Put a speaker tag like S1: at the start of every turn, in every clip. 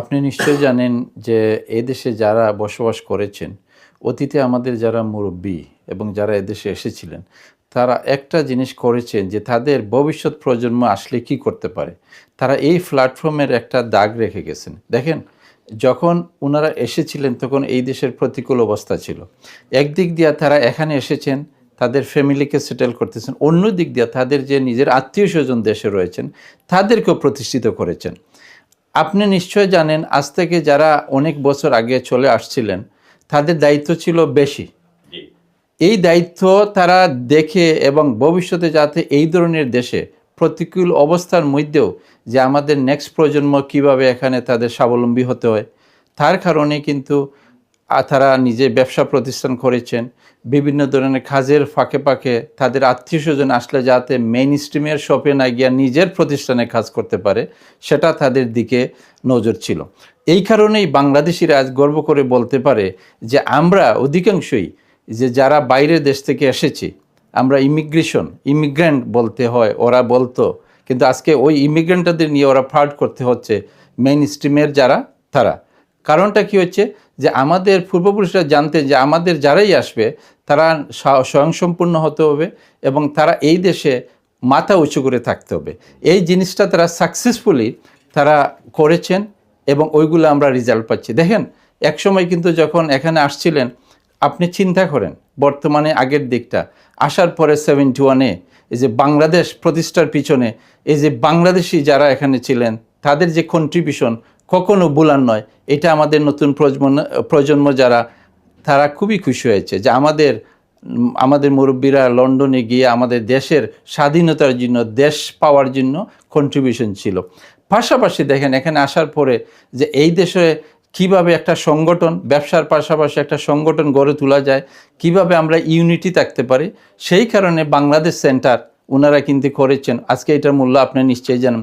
S1: আপনি নিশ্চয়ই জানেন যে এদেশে যারা বসবাস করেছেন, অতীতে আমাদের যারা মুরব্বী এবং যারা এদেশে এসেছিলেন, তারা একটা জিনিস করেছেন যে তাদের ভবিষ্যৎ প্রজন্ম আসলে কি করতে পারে। তারা এই প্ল্যাটফর্মের একটা দাগ রেখে গেছেন। দেখেন, যখন ওনারা এসেছিলেন তখন এই দেশের প্রতিকূল অবস্থা ছিল। একদিক দিয়ে তারা এখানে এসেছেন, তাদের ফ্যামিলিকে সেটেল করতেছেন অন্য দিক দিয়ে তাদের যে নিজের আত্মীয় স্বজন দেশে রয়েছেন, তাদেরকেও প্রতিষ্ঠিত করেছেন। আপনি নিশ্চয় জানেন আজ থেকে যারা অনেক বছর আগে চলে আসছিলেন তাদের দায়িত্ব ছিল বেশি। এই দায়িত্ব তারা দেখে এবং ভবিষ্যতে যাতে এই ধরনের দেশে প্রতিকূল অবস্থার মধ্যেও যে আমাদের নেক্সট প্রজন্ম কীভাবে এখানে তাদের স্বাবলম্বী হতে হয় তার কারণে কিন্তু তারা নিজে ব্যবসা প্রতিষ্ঠান করেছেন। বিভিন্ন ধরনের কাজের ফাঁকে ফাঁকে তাদের আত্মীয় স্বজন আসলে যাতে মেইন স্ট্রিমের শপে না গিয়া নিজের প্রতিষ্ঠানে কাজ করতে পারে, সেটা তাদের দিকে নজর ছিল। এই কারণেই বাংলাদেশিরা আজ গর্ব করে বলতে পারে যে আমরা অধিকাংশই যে যারা বাইরের দেশ থেকে এসেছি, আমরা ইমিগ্রেশন ইমিগ্রেন্ট বলতে হয়, ওরা বলতো, কিন্তু আজকে ওই ইমিগ্রেন্টদের নিয়ে ওরা ফ্রাড করতে হচ্ছে মেইন স্ট্রিমের যারা, তারা। কারণটা কি হচ্ছে? যে আমাদের পূর্বপুরুষরা জানতেন যে আমাদের যারাই আসবে, তারা স্বয়ংসম্পূর্ণ হতে হবে এবং তারা এই দেশে মাথা উঁচু করে থাকতে হবে। এই জিনিসটা তারা সাকসেসফুলি তারা করেছেন এবং ওইগুলো আমরা রেজাল্ট পাচ্ছি। দেখেন, একসময় কিন্তু যখন এখানে আসছিলেন, আপনি চিন্তা করেন, বর্তমানে আগের দিকটা। আসার পরে সেভেন্টি ওয়ানে এই যে বাংলাদেশ প্রতিষ্ঠার পিছনে, এই যে বাংলাদেশি যারা এখানে ছিলেন, তাদের যে কন্ট্রিবিউশন কখনো ভুলার নয়। এটা আমাদের নতুন প্রজন্ম প্রজন্ম যারা, তারা খুবই খুশি হয়েছে যে আমাদের আমাদের মুরব্বীরা লন্ডনে গিয়ে আমাদের দেশের স্বাধীনতার জন্য, দেশ পাওয়ার জন্য কন্ট্রিবিউশন ছিল। পাশাপাশি দেখেন, এখানে আসার পরে যে এই দেশে কীভাবে একটা সংগঠন, ব্যবসার পাশাপাশি একটা সংগঠন গড়ে তোলা যায়, কীভাবে আমরা ইউনিটি থাকতে পারি, সেই কারণে বাংলাদেশ সেন্টার ওনারা কিন্তু করেছেন। আজকে এটার মূল্য আপনি নিশ্চয়ই জানেন।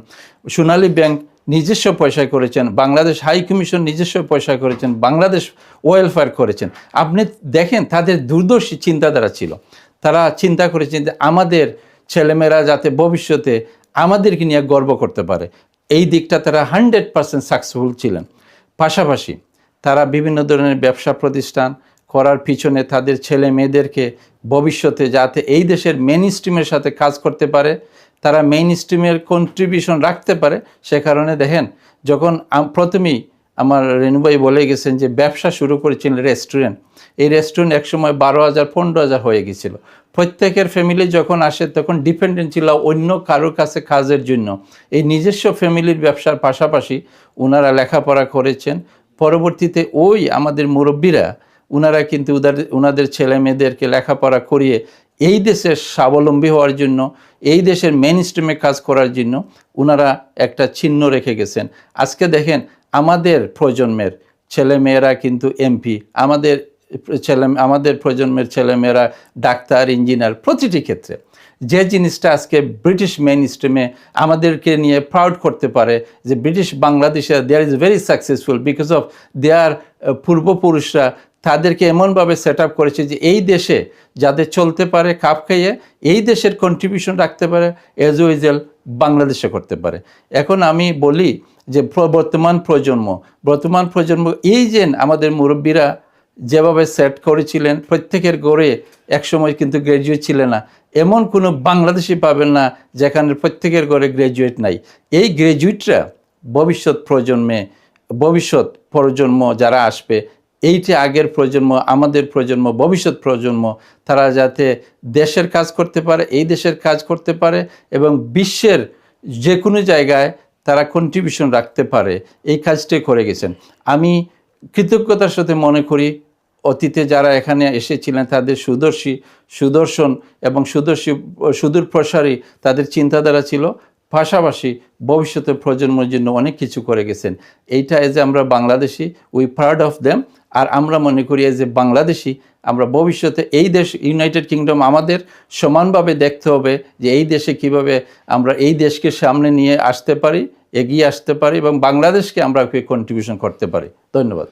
S1: সোনালী ব্যাংক নিজস্ব পয়সায় করেছেন, বাংলাদেশ হাই কমিশন নিজস্ব পয়সায় করেছেন, বাংলাদেশ ওয়েলফেয়ার করেছেন। আপনি দেখেন, তাদের দূরদর্শী চিন্তাধারা ছিল। তারা চিন্তা করেছেন যে আমাদের ছেলেমেয়েরা যাতে ভবিষ্যতে আমাদেরকে নিয়ে গর্ব করতে পারে। এই দিকটা তারা হান্ড্রেড পার্সেন্ট সাকসেসফুল ছিলেন। পাশাপাশি তারা বিভিন্ন ধরনের ব্যবসা প্রতিষ্ঠান করার পিছনে তাদের ছেলে মেয়েদেরকে ভবিষ্যতে যাতে এই দেশের মেইন স্ট্রিমের সাথে কাজ করতে পারে। তারা মেইন স্ট্রিমের কন্ট্রিবিউশন রাখতে পারে, সে কারণে দেখেন, যখন প্রথমেই আমার রেণুভাই বলে গেছেন যে, ব্যবসা শুরু করেছিলেন রেস্টুরেন্ট এই রেস্টুরেন্ট একসময় বারো হাজার, পনেরো হাজার হয়ে গেছিল। প্রত্যেকের ফ্যামিলি যখন আসে, তখন ডিপেন্ডেন্ট ছিল অন্য কারোর কাছে কাজের জন্য। এই নিজস্ব ফ্যামিলির ব্যবসার পাশাপাশি ওনারা লেখাপড়া করেছেন। পরবর্তীতে ওই আমাদের মুরব্বীরা ওনারা কিন্তু উদার ওনাদের ছেলে মেয়েদেরকে লেখাপড়া করিয়ে এই দেশের স্বাবলম্বী হওয়ার জন্য, এই দেশের মেন স্ট্রিমে কাজ করার জন্য ওনারা একটা চিহ্ন রেখে গেছেন। আজকে দেখেন, আমাদের প্রজন্মের ছেলে মেয়েরা কিন্তু এমপি আমাদের ছেলে, আমাদের প্রজন্মের ছেলেমেয়েরা ডাক্তার ইঞ্জিনিয়ার প্রতিটি ক্ষেত্রে। যে জিনিসটা আজকে ব্রিটিশ মেন স্ট্রিমে আমাদেরকে নিয়ে প্রাউড করতে পারে, যে ব্রিটিশ বাংলাদেশে there is very successful because of their পূর্বপুরুষরা তাদেরকে এমনভাবে সেট আপ করেছে যে এই দেশে যাদের চলতে পারে কাপ খাইয়ে, এই দেশের কন্ট্রিবিউশন রাখতে পারে এজ ওয়েজেল বাংলাদেশে করতে পারে। এখন আমি বলি যে বর্তমান প্রজন্ম বর্তমান প্রজন্ম, এই যে আমাদের মুরব্বীরা যেভাবে সেট করেছিলেন, প্রত্যেকের গড়ে একসময় কিন্তু গ্র্যাজুয়েট ছিলেন না। এমন কোনো বাংলাদেশি পাবেন না যেখানে প্রত্যেকের গড়ে গ্র্যাজুয়েট নাই। এই গ্র্যাজুয়েটরা ভবিষ্যৎ প্রজন্মে, ভবিষ্যৎ প্রজন্ম যারা আসবে এইটি আগের প্রজন্ম, আমাদের প্রজন্ম, ভবিষ্যৎ প্রজন্ম, তারা যাতে দেশের কাজ করতে পারে, এই দেশের কাজ করতে পারে এবং বিশ্বের যে কোনো জায়গায় তারা কন্ট্রিবিউশন রাখতে পারে, এই কাজটাই করে গেছেন। আমি কৃতজ্ঞতার সাথে মনে করি, অতীতে যারা এখানে এসেছিলেন তাদের সুদর্শী, সুদর্শন এবং সুদর্শী সুদূর প্রসারী তাদের চিন্তাধারা ছিল। পাশাপাশি ভবিষ্যতে প্রজন্মের জন্য অনেক কিছু করে গেছেন। এইটা এজ আমরা Bangladeshi we proud of them আর আমরা মনে করি এজ এ বাংলাদেশি, আমরা ভবিষ্যতে এই দেশ ইউনাইটেড কিংডম আমাদের সমানভাবে দেখতে হবে যে এই দেশে কীভাবে আমরা এই দেশকে সামনে নিয়ে আসতে পারি, এগিয়ে আসতে পারি এবং বাংলাদেশকে আমরা কন্ট্রিবিউশন করতে পারি। ধন্যবাদ।